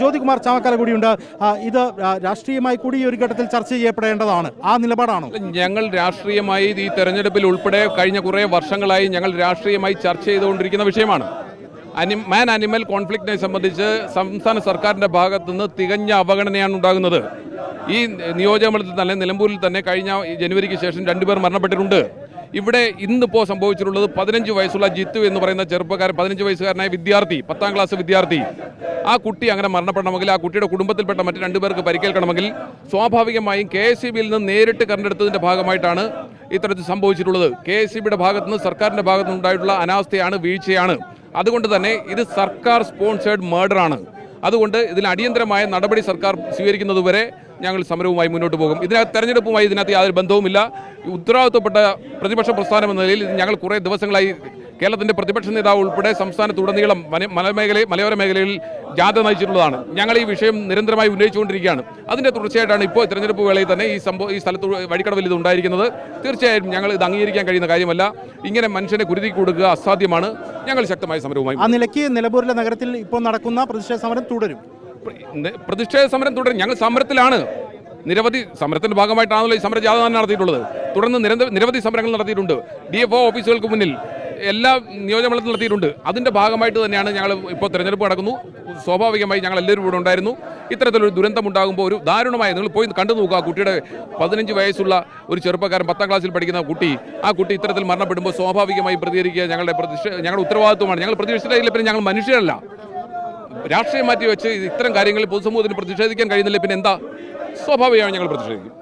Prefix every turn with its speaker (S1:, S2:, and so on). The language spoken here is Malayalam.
S1: ജ്യോതികുമാർ ചാമക്കാല കൂടിയുണ്ട്. ഇത് രാഷ്ട്രീയമായി കൂടി ഒരു ഘട്ടത്തിൽ ചർച്ച ചെയ്യപ്പെടേണ്ടതാണ്. ആ നിലപാടാണോ?
S2: ഞങ്ങൾ രാഷ്ട്രീയമായി ഈ തെരഞ്ഞെടുപ്പിൽ ഉൾപ്പെടെ കഴിഞ്ഞ കുറേ വർഷങ്ങളായി ഞങ്ങൾ രാഷ്ട്രീയമായി ചർച്ച ചെയ്തുകൊണ്ടിരിക്കുന്ന വിഷയമാണ്. അനി മാൻ അനിമൽ കോൺഫ്ലിക്റ്റിനെ സംബന്ധിച്ച് സംസ്ഥാന സർക്കാരിന്റെ ഭാഗത്തുനിന്ന് തികഞ്ഞ അവഗണനയാണ് ഉണ്ടാകുന്നത്. ഈ നിയോജകമണ്ഡലത്തിൽ തന്നെ നിലമ്പൂരിൽ തന്നെ കഴിഞ്ഞ ജനുവരിക്ക് ശേഷം രണ്ടുപേർ മരണപ്പെട്ടിട്ടുണ്ട്. ഇവിടെ ഇന്നിപ്പോൾ സംഭവിച്ചിട്ടുള്ളത് പതിനഞ്ച് വയസ്സുള്ള ജിത്തു എന്ന് പറയുന്ന ചെറുപ്പക്കാരൻ പതിനഞ്ച് വയസ്സുകാരനായ വിദ്യാർത്ഥി പത്താം ക്ലാസ് വിദ്യാർത്ഥി. ആ കുട്ടി അങ്ങനെ മരണപ്പെടണമെങ്കിൽ ആ കുട്ടിയുടെ കുടുംബത്തിൽപ്പെട്ട മറ്റ് രണ്ടുപേർക്ക് പരിക്കേൽക്കണമെങ്കിൽ സ്വാഭാവികമായും കെ എസ് നിന്ന് നേരിട്ട് കണ്ടെടുത്തതിന്റെ ഭാഗമായിട്ടാണ് ഇത്തരത്തിൽ സംഭവിച്ചിട്ടുള്ളത്. കെ എസ് സി ബിയുടെ ഭാഗത്തു നിന്ന് സർക്കാരിന്റെ ഭാഗത്തു നിന്നുണ്ടായിട്ടുള്ള അനാസ്ഥയാണ് വീഴ്ചയാണ്. അതുകൊണ്ട് തന്നെ ഇത് സർക്കാർ സ്പോൺസേഡ് മർഡർ ആണ്. അതുകൊണ്ട് ഇതിന് അടിയന്തരമായ നടപടി സർക്കാർ സ്വീകരിക്കുന്നതുവരെ ഞങ്ങൾ സമരവുമായി മുന്നോട്ട് പോകും. ഇതിനകത്ത് തെരഞ്ഞെടുപ്പുമായി ഇതിനകത്ത് യാതൊരു ബന്ധവുമില്ല. ഉത്തരവാദിത്വപ്പെട്ട പ്രതിപക്ഷ പ്രസ്ഥാനം എന്ന നിലയിൽ ഞങ്ങൾ കുറേ ദിവസങ്ങളായി കേരളത്തിന്റെ പ്രതിപക്ഷ നേതാവ് ഉൾപ്പെടെ സംസ്ഥാനത്തുടനീളം മലമേഖല മലയോര മേഖലയിൽ ജാഥ നയിച്ചിട്ടുള്ളതാണ്. ഞങ്ങൾ ഈ വിഷയം നിരന്തരമായി ഉന്നയിച്ചുകൊണ്ടിരിക്കുകയാണ്. അതിന്റെ തുടർച്ചയായിട്ടാണ് ഇപ്പോൾ തിരഞ്ഞെടുപ്പ് വേളയിൽ തന്നെ ഈ സംഭവം ഈ സ്ഥലത്ത് വഴിക്കടവിൽ ഇത് ഉണ്ടായിരിക്കുന്നത്. തീർച്ചയായും ഞങ്ങൾ ഇത് അംഗീകരിക്കാൻ കഴിയുന്ന കാര്യമല്ല. ഇങ്ങനെ മനുഷ്യനെ കുരുതി കൊടുക്കുക അസാധ്യമാണ്. ഞങ്ങൾ ശക്തമായ സമരവുമായി
S1: ആ നിലയ്ക്ക് നിലമ്പൂരിലെ നഗരത്തിൽ ഇപ്പോൾ നടക്കുന്ന പ്രതിഷേധ സമരം തുടരും.
S2: പ്രതിഷേധ സമരം തുടരും. ഞങ്ങൾ സമരത്തിലാണ്. നിരവധി സമരത്തിന്റെ ഭാഗമായിട്ടാണല്ലോ ഈ സമര ജാഥ നടത്തിയിട്ടുള്ളത്. തുടർന്ന് നിരവധി സമരങ്ങൾ നടത്തിയിട്ടുണ്ട്. ഡി എഫ് ഒ ഓഫീസുകൾക്ക് മുന്നിൽ എല്ലാ നിയോജകമണ്ഡലത്തിൽ നടത്തിയിട്ടുണ്ട്. അതിന്റെ ഭാഗമായിട്ട് തന്നെയാണ് ഞങ്ങൾ ഇപ്പോൾ തെരഞ്ഞെടുപ്പ് നടക്കുന്നു. സ്വാഭാവികമായി ഞങ്ങൾ എല്ലാവരും ഇവിടെ ഉണ്ടായിരുന്നു. ഇത്തരത്തിലൊരു ദുരന്തം ഉണ്ടാകുമ്പോൾ ഒരു ദാരുണമായി നിങ്ങൾ പോയി കണ്ടു നോക്കുക. ആ കുട്ടിയുടെ പതിനഞ്ച് വയസ്സുള്ള ഒരു ചെറുപ്പക്കാരൻ പത്താം ക്ലാസ്സിൽ പഠിക്കുന്ന കുട്ടി. ആ കുട്ടി ഇത്തരത്തിൽ മരണപ്പെടുമ്പോൾ സ്വാഭാവികമായി പ്രതികരിക്കുക ഞങ്ങളുടെ പ്രതിഷ്ഠ ഞങ്ങളുടെ ഉത്തരവാദിത്വമാണ്. ഞങ്ങൾ പ്രതിഷേധത്തില്ല പിന്നെ ഞങ്ങൾ മനുഷ്യരല്ല. രാഷ്ട്രീയം മാറ്റി വെച്ച് ഇത്തരം കാര്യങ്ങളിൽ പൊതുസമൂഹത്തിന് പ്രതിഷേധിക്കാൻ കഴിയുന്നില്ല പിന്നെ എന്താ? സ്വാഭാവികമായി ഞങ്ങൾ പ്രതിഷേധിക്കും.